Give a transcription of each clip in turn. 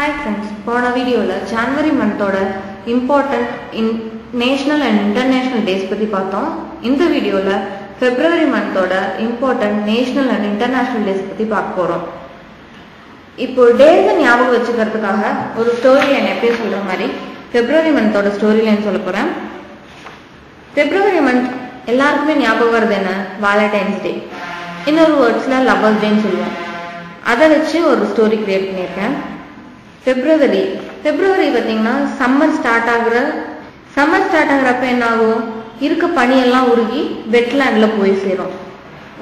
Hi friends போன வீடியோவில் January மந்தோட important in national and international days பற்றி பார்த்தோம். இந்த வீடியோவில் February மந்தோட important national and international days பற்றி பார்க்க போகிறோம் இப்போ டேஸை ஞாபகம் வச்சுக்கிறதுக்காக ஒரு ஸ்டோரி லைன் எப்பயும் சொல்கிற மாதிரி ஃபெப்ரவரி மந்தோட ஸ்டோரி லைன் சொல்ல போகிறேன் ஃபெப்ரவரி மந்த் எல்லாருக்குமே ஞாபகம் வருது என்ன? வேலண்டைன்ஸ் டே இன்னொரு வேர்ட்ஸில் லவ்வர்ஸ் டேன்னு சொல்லுவோம். அதை வச்சு ஒரு ஸ்டோரி கிரியேட் பண்ணியிருக்கேன். பிப்ரவரி பிப்ரவரி பார்த்தீங்கன்னா சம்மர் ஸ்டார்ட் ஆகுற சம்மர் ஸ்டார்ட் ஆகுறப்ப என்ன ஆகும் இருக்க பனியெல்லாம் உருகி வெட்லேண்டில் போய் சேரும்.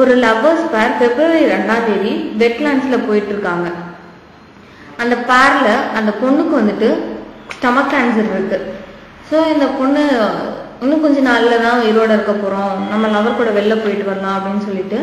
ஒரு லவ்வர்ஸ் பேர் பிப்ரவரி ரெண்டாம் தேதி வெட்லேண்ட்ஸில் போயிட்டு இருக்காங்க அந்த பேரில் அந்த பொண்ணுக்கு வந்துட்டு ஸ்டமக் கேன்சர் இருக்கு. ஸோ இந்த பொண்ணு இன்னும் கொஞ்ச நாளில் தான் உயிரோட இருக்க போகிறோம் நம்ம லவர் கூட வெளில போயிட்டு வரலாம் அப்படின்னு சொல்லிட்டு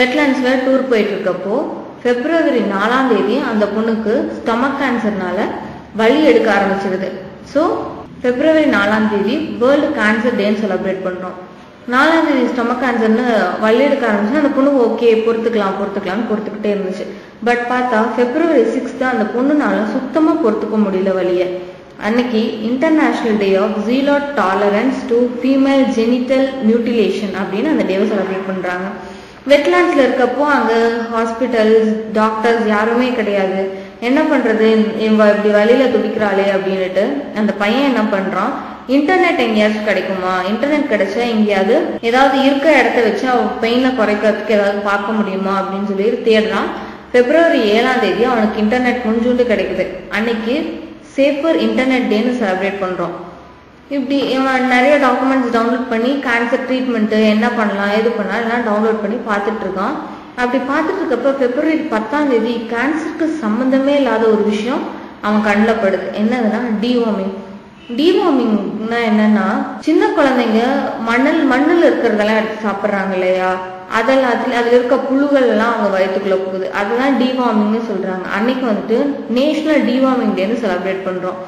வெட்லேண்ட்ஸில் டூர் போயிட்டு இருக்கப்போ பிப்ரவரி நாலாம் தேதி அந்த பொண்ணுக்கு ஸ்டமக் கேன்சர்னால வலி எடுக்க ஆரம்பிச்சிருது. ஸோ பிப்ரவரி நாலாம் தேதி வேர்ல்டு கேன்சர் டேன்னு செலிப்ரேட் பண்றோம். நாலாம் தேதி ஸ்டமக் கேன்சர்னு வலி எடுக்க ஆரம்பிச்சு அந்த பொண்ணு ஓகே பொறுத்துக்கலாம் பொறுத்துக்கலாம்னு பொறுத்துக்கிட்டே இருந்துச்சு. பட் பார்த்தா பிப்ரவரி சிக்ஸ்த் அந்த பொண்ணுனால சுத்தமா பொறுத்துக்க முடியல வழியை அன்னைக்கு international day of zero tolerance to female genital mutilation அப்படின்னு அந்த டேவை செலிப்ரேட் பண்றாங்க. வெட்லாண்ட்ஸ்ல இருக்கப்போ அங்க ஹாஸ்பிட்டல்ஸ் டாக்டர்ஸ் யாருமே கிடையாது. என்ன பண்றது? இவ இப்படி வழியில துடிக்கிறாளே அப்படின்னுட்டு அந்த பையன் என்ன பண்றான்? இன்டர்நெட் எங்கேயாச்சும் கிடைக்குமா? இன்டர்நெட் கிடைச்சா எங்கேயாவது ஏதாவது இருக்க இடத்த வச்சு அவன் பெயினை குறைக்கிறதுக்கு ஏதாவது பார்க்க முடியுமா அப்படின்னு சொல்லி தேடுறான். பிப்ரவரி ஏழாம் தேதி அவனுக்கு இன்டர்நெட் கொஞ்சோண்டு கிடைக்குது. அன்னைக்கு சேஃபர் இன்டர்நெட் டேன்னு செலிப்ரேட் பண்றோம். இப்படி இவன் நிறைய டாக்குமெண்ட்ஸ் டவுன்லோட் பண்ணி கேன்சர் ட்ரீட்மெண்ட்டு என்ன பண்ணலாம் எது பண்ணலாம் எல்லாம் டவுன்லோட் பண்ணி பார்த்துட்டு இருக்கான். அப்படி பார்த்துட்டு இருக்கப்ப பிப்ரவரி பத்தாம் தேதி கேன்சருக்கு சம்மந்தமே இல்லாத ஒரு விஷயம் அவன் கண்ணில் படுது. என்னதுன்னா டிவார்மிங் டிவார்மிங்னா என்னன்னா சின்ன குழந்தைங்க மணல் மண்ணில் இருக்கிறதெல்லாம் எடுத்து சாப்பிட்றாங்க இல்லையா? அதெல்லாம் அதுல இருக்க புழுகள் எல்லாம் அவங்க வயிற்றுக்குள்ள போகுது. அதுதான் டிவார்மிங்னு சொல்றாங்க. அன்னைக்கு வந்துட்டு நேஷனல் டிவார்மிங் டேன்னு செலிப்ரேட் பண்றோம்.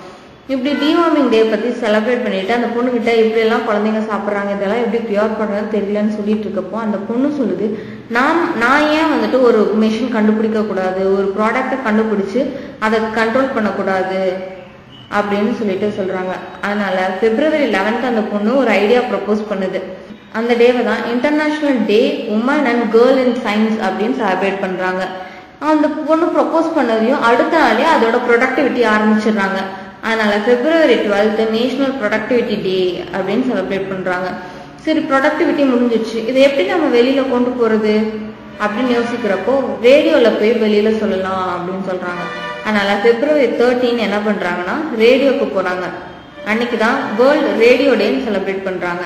இப்படி டிவார்மிங் டே பத்தி செலிப்ரேட் பண்ணிட்டு அந்த பொண்ணு கிட்ட இப்படி எல்லாம் குழந்தைங்க சாப்பிட்றாங்க இதெல்லாம் எப்படி பியூர் பண்றதுன்னு தெரியலன்னு சொல்லிட்டு இருக்கப்போ அந்த பொண்ணு சொல்லுது நான் நான் ஏன் வந்துட்டு ஒரு மிஷின் கண்டுபிடிக்க கூடாது? ஒரு ப்ராடக்டை கண்டுபிடிச்சு அதை கண்ட்ரோல் பண்ணக்கூடாது? அப்படின்னு சொல்லிட்டு சொல்றாங்க. அதனால பிப்ரவரி லெவன்த் அந்த பொண்ணு ஒரு ஐடியா ப்ரப்போஸ் பண்ணுது. அந்த டேவை தான் international day woman and girl in science அப்படின்னு செலிப்ரேட் பண்றாங்க. அந்த பொண்ணு ப்ரப்போஸ் பண்ணதையும் அடுத்த நாளே அதோட ப்ரொடக்டிவிட்டி ஆரம்பிச்சிடுறாங்க. அதனால் February twelfth national productivity day அப்படின்னு செலிப்ரேட் பண்ணுறாங்க சரி ப்ரொடக்டிவிட்டி முடிஞ்சிடுச்சு. இதை எப்படி நம்ம வெளியில் கொண்டு போகிறது அப்படின்னு யோசிக்கிறப்போ ரேடியோவில் போய் வெளியில் சொல்லலாம் அப்படின்னு சொல்கிறாங்க அதனால் பிப்ரவரி தேர்ட்டீன் என்ன பண்ணுறாங்கன்னா ரேடியோக்கு போகிறாங்க அன்னைக்கு தான் வேர்ல்டு ரேடியோ டேன்னு செலிப்ரேட் பண்ணுறாங்க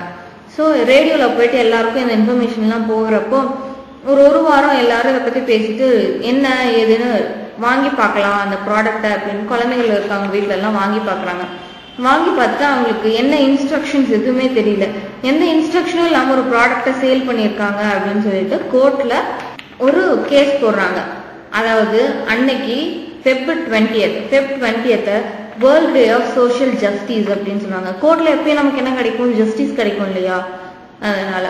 ஸோ ரேடியோவில் போயிட்டு எல்லாருக்கும் இந்த இன்ஃபர்மேஷன்லாம் போகிறப்போ ஒரு ஒரு வாரம் எல்லாரும் இதை பற்றி பேசிட்டு என்ன ஏதுன்னு வாங்கி பார்க்கலாம் அந்த ப்ராடக்டை அப்படின்னு குழந்தைகள் இருக்காங்க வீட்டிலலாம் வாங்கி பார்க்குறாங்க. வாங்கி பார்த்தா அவங்களுக்கு என்ன இன்ஸ்ட்ரக்ஷன்ஸ் எதுவுமே தெரியல. எந்த இன்ஸ்ட்ரக்ஷனும் இல்லாமல் ஒரு ப்ராடக்டை சேல் பண்ணியிருக்காங்க அப்படின்னு சொல்லிட்டு கோர்ட்டில் ஒரு கேஸ் போடுறாங்க. அதாவது அன்னைக்கு Feb twentieth Feb டுவெண்ட்டியத்தை world day of social justice அப்படின்னு சொன்னாங்க. கோர்ட்டில் எப்பயும் நமக்கு என்ன கிடைக்கும்? ஜஸ்டிஸ் கிடைக்கும் இல்லையா? அதனால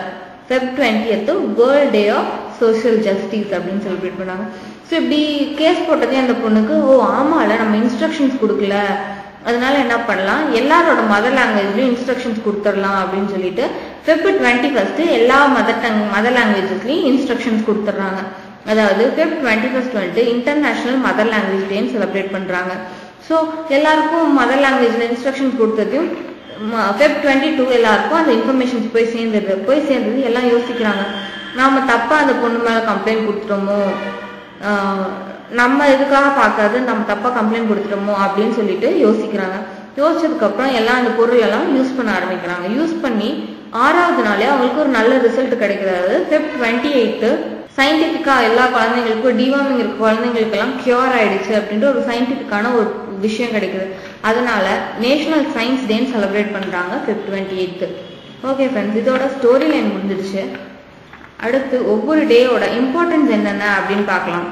Feb twentieth world day of social justice அப்படின்னு செலிப்ரேட் பண்ணாங்க. ஸோ இப்படி கேஸ் போட்டதே அந்த பொண்ணுக்கு ஓ ஆமாம்ல நம்ம இன்ஸ்ட்ரக்ஷன்ஸ் கொடுக்கல. அதனால என்ன பண்ணலாம்? எல்லாரோட மதர் லாங்குவேஜ்லயும் இன்ஸ்ட்ரக்ஷன்ஸ் கொடுத்துடலாம் அப்படின்னு சொல்லிட்டு ஃபெப் டுவெண்ட்டி ஃபர்ஸ்ட் எல்லா மதர் டங் மதர் லாங்குவேஜஸ்லயும் இன்ஸ்ட்ரக்ஷன்ஸ் கொடுத்துட்றாங்க. அதாவது ஃபெப் டுவெண்ட்டி ஃபர்ஸ்ட் வந்துட்டு இன்டர்நேஷனல் மதர் லாங்குவேஜ் டேன்னு செலிப்ரேட் பண்றாங்க. ஸோ எல்லாருக்கும் மதர் லாங்குவேஜ்ல இன்ஸ்ட்ரக்ஷன்ஸ் கொடுத்ததையும் ஃபெப் டுவெண்ட்டி டூ எல்லாருக்கும் அந்த இன்ஃபர்மேஷன்ஸ் போய் சேர்ந்துருது போய் சேர்ந்தது எல்லாம் யோசிக்கிறாங்க. நாம தப்பா அந்த பொண்ணு மேல கம்ப்ளைண்ட் கொடுத்துட்டோமோ? நம்ம இதுக்காக பார்க்காது நம்ம தப்பாக கம்ப்ளைண்ட் கொடுத்துட்டோமோ அப்படின்னு சொல்லிட்டு யோசிக்கிறாங்க. யோசிச்சதுக்கப்புறம் எல்லாம் அந்த பொருள் எல்லாம் யூஸ் பண்ண ஆரம்பிக்கிறாங்க. யூஸ் பண்ணி ஆறாவது நாளே அவங்களுக்கு ஒரு நல்ல ரிசல்ட் கிடைக்கிறது ஃபெப் டுவெண்ட்டி எயித்து சயின்டிஃபிக்காக எல்லா குழந்தைங்களுக்கும் டிவார்மிங் இருக்க குழந்தைங்களுக்கெல்லாம் கியூர் ஆயிடுச்சு அப்படின்ற ஒரு சயின்டிஃபிக்கான ஒரு விஷயம் கிடைக்குது. அதனால நேஷனல் சயின்ஸ் டேன்னு செலிப்ரேட் பண்ணுறாங்க fifth twenty eighth okay friends இதோட ஸ்டோரி லைன் முடிஞ்சிடுச்சு. அடுத்து ஒவ்வொரு டேயோட இம்பார்ட்டன்ஸ் என்னென்ன அப்படின்னு பார்க்கலாம்.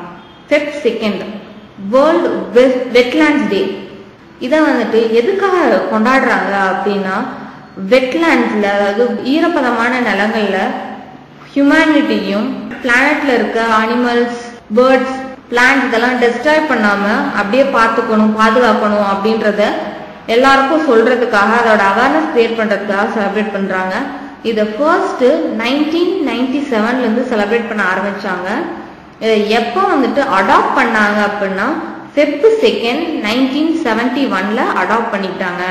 Feb second world wetlands day இதை வந்துட்டு எதுக்காக கொண்டாடுறாங்க அப்படின்னா வெட்லாண்ட்ஸில் அதாவது ஈரப்பதமான நிலங்களில் ஹியூமனிட்டியும் பிளானட்ல இருக்க அனிமல்ஸ் பேர்ட்ஸ் பிளான்ஸ் இதெல்லாம் டெஸ்ட்ராய் பண்ணாம அப்படியே பார்த்துக்கணும் பாதுகாக்கணும் அப்படின்றத எல்லாருக்கும் சொல்றதுக்காக அதோட அவேர்னஸ் கிரியேட் பண்றதுக்காக செலிப்ரேட் பண்றாங்க. இதை ஃபர்ஸ்ட்டு நைன்டீன் நைன்டி செவன்லேருந்து செலிப்ரேட் பண்ண ஆரம்பித்தாங்க இதை எப்போ வந்துட்டு அடாப்ட் பண்ணாங்க அப்படின்னா ஃபெப் செகண்ட் நைன்டீன் செவன்டி ஒன்ல அடாப்ட் பண்ணிட்டாங்க.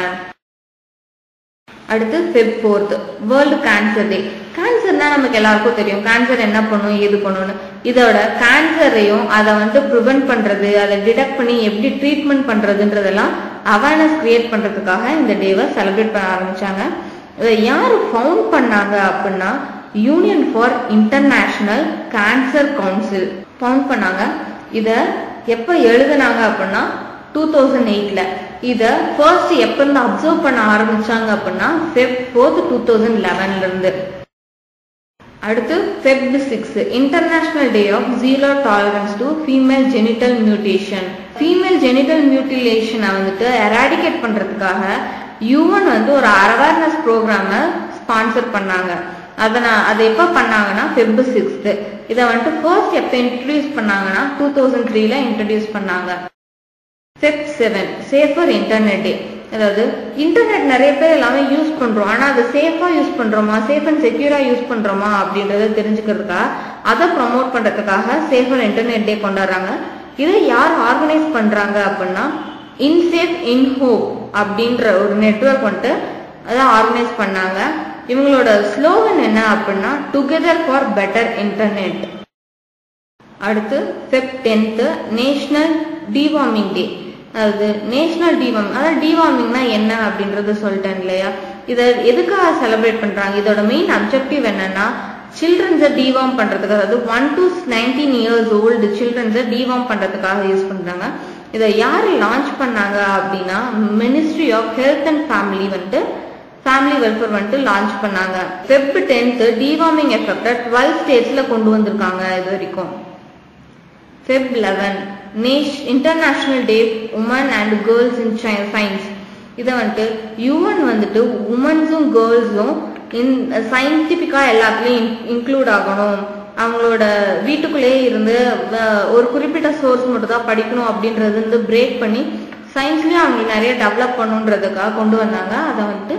அடுத்து Feb fourth world cancer day கேன்சர்னா நமக்கு எல்லாருக்கும் தெரியும். கேன்சர் என்ன பண்ணும் ஏது பண்ணும்னு. இதோட கேன்சரையும் அதை வந்து ப்ரிவென்ட் பண்றது அதை டிடெக்ட் பண்ணி எப்படி ட்ரீட்மெண்ட் பண்றதுன்றதெல்லாம் அவேர்னஸ் கிரியேட் பண்றதுக்காக இந்த டேவை செலிப்ரேட் பண்ண ஆரம்பிச்சாங்க. இதை யார் ஃபவுண்ட் பண்ணாங்க அப்படின்னா Union for International Cancer Council found பண்ணாங்க. இதை எப்போ எழுதுனாங்க அப்படின்னா டூ தௌசண்ட் எயிட்ல இதை ஃபர்ஸ்ட் எப்போ இருந்து அப்சர்வ் பண்ண ஆரம்பிச்சாங்க அப்படின்னா ஃபெப் ஃபோர்த் டூ தௌசண்ட் லெவன்ல இருந்து. அடுத்து Feb six international day of zero tolerance to female genital mutation female genital மியூட்டிலேஷனை வந்துட்டு எராடிகேட் பண்றதுக்காக யூஎன் வந்து ஒரு அவேர்னஸ் ப்ரோக்ராமை ஸ்பான்சர் பண்ணாங்க. அதை நான் அதை எப்போ பண்ணாங்கன்னா ஃபெப் சிக்ஸ்த்து இதை வந்துட்டு ஃபர்ஸ்ட் எப்போ இன்ட்ரடியூஸ் பண்ணாங்கன்னா டூ தௌசண்ட் த்ரீல இன்ட்ரடியூஸ் பண்ணாங்க. Feb seven safer internet day அதாவது இன்டர்நெட் நிறைய பேர் எல்லாமே யூஸ் பண்றோம். ஆனா அது சேஃபா யூஸ் பண்றோமா? சேஃப் அண்ட் செக்யூரா யூஸ் பண்றோமா? அப்படின்றத தெரிஞ்சுக்கிறதுக்காக அதை ப்ரமோட் பண்றதுக்காக அண்ட் இன்டர்நெட் டே கொண்டாடுறாங்க. இதை யார் ஆர்கனைஸ் பண்றாங்க அப்படின்னா இன்சேஃப் இன்ஹோ அப்படின்ற ஒரு நெட்ஒர்க் வந்துட்டு அதை ஆர்கனைஸ் பண்ணாங்க. இவங்களோட ஸ்லோகன் என்ன அப்படின்னா டுகெதர் ஃபார் பெட்டர் இன்டர்நெட் அடுத்து Feb tenth national deworming day அதாவது நேஷனல் டிவார்மிங் அதாவது டிவார்மிங்னா என்ன அப்படின்றத சொல்லிட்டேன் இல்லையா? இதை எதுக்காக செலிப்ரேட் பண்றாங்க? இதோட மெயின் அப்ஜெக்டிவ் என்னன்னா சில்ட்ரன்ஸை டிவார்ம் பண்றதுக்கு அதாவது one to nineteen years old சில்ட்ரன்ஸை deworm பண்றதுக்காக யூஸ் பண்றாங்க. இதை யார் லான்ச் பண்ணாங்க அப்படின்னா Ministry of Health and Family வந்துட்டு ஃபேமிலி வெல்ஃபேர் வந்துட்டு லான்ச் பண்ணாங்க. ஃபெப் டென்த் டிவார்மிங் எஃபெக்டை டுவெல் ஸ்டேட்ஸ்ல கொண்டு வந்திருக்காங்க இது வரைக்கும். Feb eleven Nash international day women and girls in science இதை வந்துட்டு யூஎன் வந்துட்டு உமன்ஸும் கேர்ள்ஸும் இன் சயின்டிஃபிக்காக எல்லாத்துலேயும் இன்க்ளூட் ஆகணும். அவங்களோட வீட்டுக்குள்ளேயே இருந்து ஒரு குறிப்பிட்ட சோர்ஸ் மட்டும் தான் படிக்கணும் அப்படின்றது வந்து பிரேக் பண்ணி சயின்ஸ்லேயும் அவங்க நிறைய டெவலப் பண்ணுன்றதுக்காக கொண்டு வந்தாங்க. அதை வந்துட்டு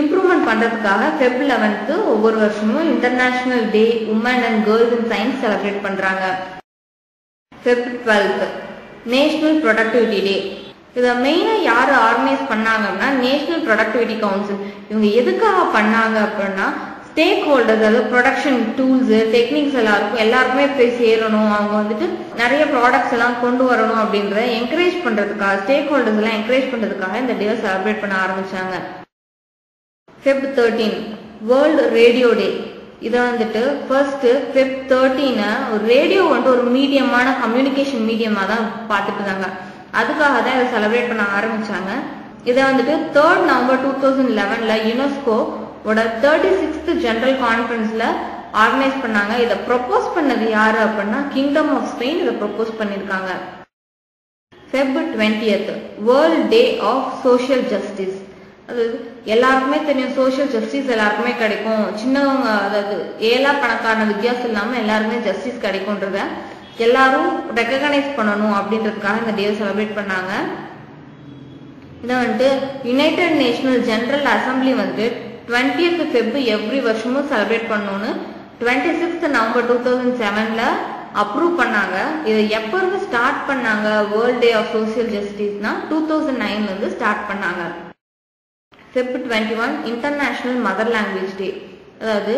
இம்ப்ரூவ்மெண்ட் பண்ணுறதுக்காக ஃபெப் லெவன்த்து ஒவ்வொரு வருஷமும் international day women and girls in science celebrate பண்ணுறாங்க Feb twelfth national productivity day இதை மெயினாக யார் ஆர்கனைஸ் பண்ணாங்கன்னா நேஷனல் ப்ரொடக்டிவிட்டி கவுன்சில் இவங்க எதுக்காக பண்ணாங்க அப்படின்னா ஸ்டேக் ஹோல்டர்ஸ் அதாவது ப்ரொடக்ஷன் டூல்ஸு டெக்னிக்ஸ் எல்லாருக்கும் எல்லாருக்குமே போய் சேரணும். அவங்க வந்துட்டு நிறைய ப்ராடக்ட்ஸ் எல்லாம் கொண்டு வரணும் அப்படின்றத என்கரேஜ் பண்ணுறதுக்காக ஸ்டேக் ஹோல்டர்ஸ் எல்லாம் என்கரேஜ் பண்ணுறதுக்காக இந்த டே செலிப்ரேட் பண்ண ஆரம்பிச்சாங்க. Feb thirteen world radio day இதை வந்துட்டு ஃபர்ஸ்ட் ஃபெப் தேர்ட்டீனை ஒரு ரேடியோ வந்துட்டு ஒரு மீடியமான கம்யூனிகேஷன் மீடியமாக தான் பார்த்துட்டு இருந்தாங்க. அதுக்காக தான் இதை செலிப்ரேட் பண்ண ஆரம்பிச்சாங்க. இதை வந்துட்டு தேர்ட் நவம்பர் டூ தௌசண்ட் லெவனில் யுனெஸ்கோ ஓட தேர்ட்டி சிக்ஸ்த் ஜெனரல் கான்ஃபரன்ஸில் ஆர்கனைஸ் பண்ணாங்க. இதை ப்ரொப்போஸ் பண்ணது யாரு அப்படின்னா கிங்டம் ஆஃப் ஸ்பெயின் இதை ப்ரொப்போஸ் பண்ணியிருக்காங்க. Feb twentieth world day of social justice அது எல்லாருக்குமே தெரியும். சோஷியல் ஜஸ்டிஸ் எல்லாருக்குமே கிடைக்கும். சின்னவங்க அதாவது ஏழா பணக்காரன வித்தியாசம் இல்லாமல் எல்லாருமே ஜஸ்டிஸ் கிடைக்கும்ன்றத எல்லாரும் ரெக்கக்னைஸ் பண்ணணும் அப்படின்றதுக்காக இந்த டே செலிப்ரேட் பண்ணாங்க. இதை வந்துட்டு யுனைடெட் நேஷனல் ஜெனரல் அசம்பிளி வந்துட்டு டுவெண்ட்டியத் ஃபெப் எவ்ரி வருஷமும் செலிப்ரேட் பண்ணணும்னு twenty sixth November two thousand செவன்ல அப்ரூவ் பண்ணாங்க. இதை எப்போ இருந்து ஸ்டார்ட் பண்ணாங்க வேர்ல்ட் டே ஆஃப் சோசியல் ஜஸ்டிஸ்னா டூ தௌசண்ட் நைன்ல இருந்து ஸ்டார்ட் பண்ணாங்க. Feb twenty one international mother language day அதாவது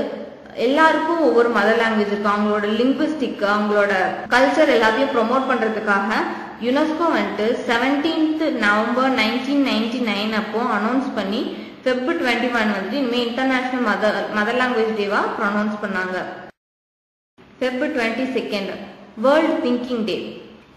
எல்லாருக்கும் ஒவ்வொரு மதர் லாங்குவேஜ் இருக்கும். அவங்களோட லிங்குவிஸ்டிக் அவங்களோட கல்ச்சர் எல்லாத்தையும் ப்ரொமோட் பண்றதுக்காக யுனெஸ்கோ வந்துட்டு seventeenth November nineteen ninety nine அப்போ அனௌன்ஸ் பண்ணி ஃபெப் டுவெண்ட்டி ஒன் வந்து இனிமேல் இன்டர்நேஷனல் மதர் மதர் லாங்குவேஜ் டேவா ப்ரொனவுன்ஸ் பண்ணாங்க. Feb twenty second world thinking day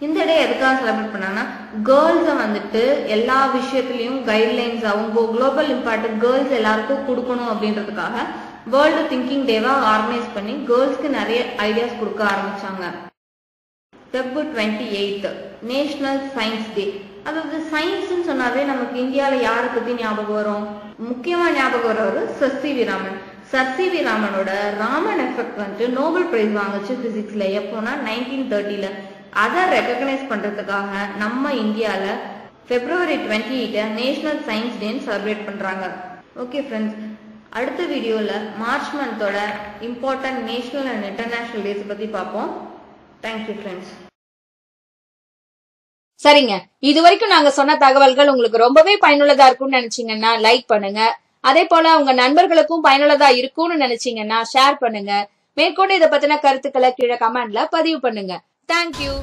இந்த டே எதுக்காக செலிப்ரேட் பண்ணாங்கன்னா கேர்ள்ஸை வந்துட்டு எல்லா விஷயத்துலையும் கைட்லைன்ஸ் அவங்க குளோபல் இம்பார்ட் கேர்ள்ஸ் எல்லாருக்கும் கொடுக்கணும் அப்படின்றதுக்காக வேர்ல்டு திங்கிங் டேவா ஆர்கனைஸ் பண்ணி கேர்ள்ஸ்க்கு நிறைய ஐடியாஸ் கொடுக்க ஆரம்பிச்சாங்க. Feb twenty eighth national science day அதாவது சயின்ஸ்னு சொன்னாவே நமக்கு இந்தியாவில் யாரை பற்றி ஞாபகம் வரும்? முக்கியமாக ஞாபகம் வர்றவர் Sir C V Raman Sir C V ராமனோட ராமன் எஃபெக்ட் வந்துட்டு நோபல் பிரைஸ் வாங்குச்சு பிசிக்ஸ்ல எப்போனா நைன்டீன் தேர்ட்டியில் அதை ரெக்கக்னைஸ் பண்ணுறதுக்காக நம்ம இந்தியாவில் ஃபெப்ரவரி டுவெண்ட்டி எயிட்டை நேஷனல் சயின்ஸ் டேன்னு செலிப்ரேட் பண்ணுறாங்க ஓகே ஃப்ரெண்ட்ஸ் அடுத்த வீடியோவில் March மந்தோட important national and international days பற்றி பார்ப்போம். தேங்க்யூ ஃப்ரெண்ட்ஸ் சரிங்க. இது வரைக்கும் நாங்க சொன்ன தகவல்கள் உங்களுக்கு ரொம்பவே பயனுள்ளதா இருக்கும்னு நினைச்சீங்கன்னா லைக் பண்ணுங்க. அதே போல உங்க நண்பர்களுக்கும் பயனுள்ளதா இருக்கும்னு நினைச்சீங்கன்னா ஷேர் பண்ணுங்க. மேற்கொண்டு இதை பத்தின கருத்துக்களை கீழே கமெண்ட்ல பதிவு பண்ணுங்க. தேங்க்யூ